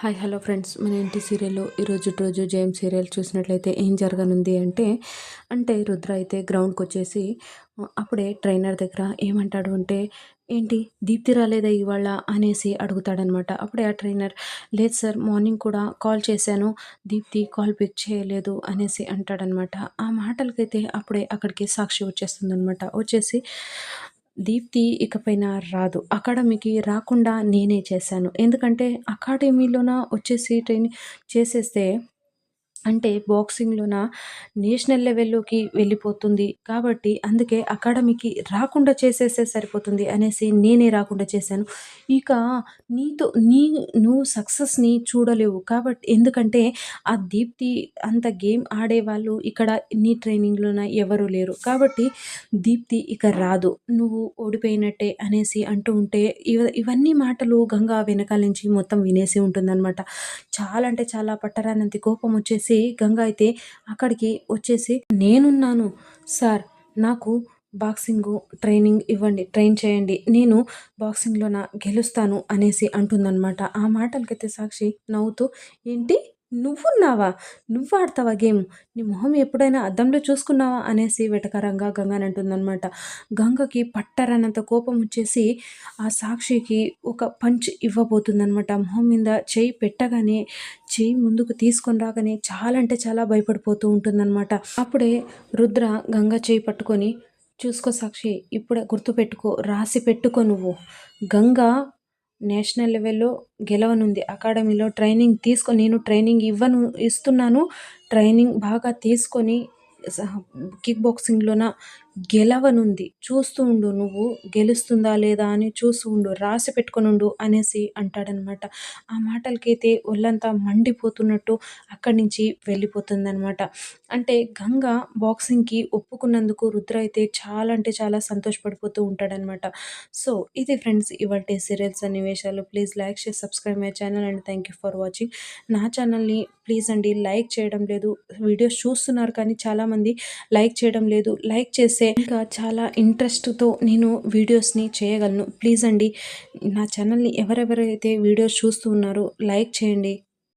Hi hello friends. మన ఇంటి సీరియల్లో ఈరోజు రోజు జేమ్ సీరియల్ చూసినట్లయితే ఏం జరగనుంది అంటే అంటే రుద్ర అయితే గ్రౌండ్కి వచ్చేసి అప్పుడే ట్రైనర్ దగ్గర ఏమంటాడు అంటే ఏంటి దీప్తి రాలేదా ఇవాళ? అనేసి అడుగుతాడనమాట. అప్పుడే ఆ ట్రైనర్ లేదు సార్ మార్నింగ్ కూడా కాల్ చేశాను. దీప్తి కాల్ పిక్ చేయలేదు. అనేసి అంటాడనమాట. ఆ మాటలకైతే అప్పుడే అక్కడికి సాక్షి వచ్చేస్తుందనమాట. వచ్చేసి దీప్తి ఇకపైన రాదు. అకాడమీకి రాకుండా నేనే చేశాను. ఎందుకంటే అకాడమీలోన వచ్చేసి ట్రైనింగ్ చేసేస్తే అంటే బాక్సింగ్‌లోన నేషనల్ లెవెల్‌లోకి వెళ్ళిపోతుంది. కాబట్టి అందుకే అకాడమీకి రాకుండా చేసేస్తే సరిపోతుంది అనేసి నేనే రాకుండా చేశాను. ఇక నీతో నీ నువ్వు సక్సెస్‌ని చూడలేవు. కాబట్టి ఎందుకంటే ఆ దీప్తి అంత గేమ్ ఆడేవాళ్ళు ఇక్కడ నీ ట్రైనింగ్‌లోన ఎవరు లేరు. కాబట్టి దీప్తి ఇక రాదు. నువ్వు ఓడిపోయినట్టే అనేసి అంటూ ఉంటే ఇవ ఇవన్నీ మాటలు గంగా వెనకాల నుంచి మొత్తం వినేసి ఉంటుందన్నమాట. చాలా అంటే చాలా పట్టరానంత కోపం వచ్చేసి గంగ అయితే అక్కడికి వచ్చేసి నేనున్నాను సార్ నాకు బాక్సింగ్ ట్రైనింగ్ ఇవ్వండి ట్రైన్ చేయండి నేను బాక్సింగ్లోన గెలుస్తాను అనేసి అంటుందన్నమాట. ఆ మాటలకైతే సాక్షి నవ్వుతూ ఏంటి? నువ్వున్నావా? నువ్వు ఆడతావా గేమ్? నీ మొహం ఎప్పుడైనా అద్దంలో చూసుకున్నావా? అనేసి వెటకరంగా గంగని అంటుందన్నమాట. గంగకి పట్టరనంత కోపం వచ్చేసి ఆ సాక్షికి ఒక పంచ్ ఇవ్వబోతుందన్నమాట. మొహం మీద చేయి పెట్టగానే చేయి ముందుకు తీసుకొని రాగానే చాలా అంటే చాలా భయపడిపోతూ ఉంటుందన్నమాట. అప్పుడే రుద్ర గంగ చేయి పట్టుకొని చూసుకో సాక్షి ఇప్పుడే గుర్తుపెట్టుకో రాసి పెట్టుకో నువ్వు. గంగ నేషనల్ లెవెల్లో గెలవనుంది. అకాడమీలో ట్రైనింగ్ తీసుకొని నేను ట్రైనింగ్ ఇవ్వను ఇస్తున్నాను. ట్రైనింగ్ బాగా తీసుకొని కిక్ బాక్సింగ్లోన గెలవనుంది. చూస్తూ ఉండు నువ్వు గెలుస్తుందా లేదా అని చూస్తూ ఉండు రాసి పెట్టుకొని ఉండు అనేసి అంటాడనమాట. ఆ మాటలకైతే ఒళ్ళంతా మండిపోతున్నట్టు అక్కడి నుంచి వెళ్ళిపోతుందనమాట. అంటే గంగ బాక్సింగ్కి ఒప్పుకున్నందుకు రుద్ర అయితే చాలా అంటే చాలా సంతోషపడిపోతూ ఉంటాడనమాట. సో ఇది ఫ్రెండ్స్ ఇవాళ సీరియల్స్ సన్నివేశాలు. Please like share subscribe my channel and thank you for watching. నా ఛానల్ని ప్లీజ్ అండి లైక్ చేయడం లేదు. వీడియోస్ చూస్తున్నారు కానీ చాలామంది లైక్ చేయడం లేదు. లైక్ చేసి చేసే ఇంకా చాలా ఇంట్రెస్ట్తో నేను వీడియోస్ని చేయగలను. ప్లీజ్ అండి నా ఛానల్ని ఎవరెవరైతే వీడియోస్ చూస్తూ ఉన్నారో లైక్ చేయండి.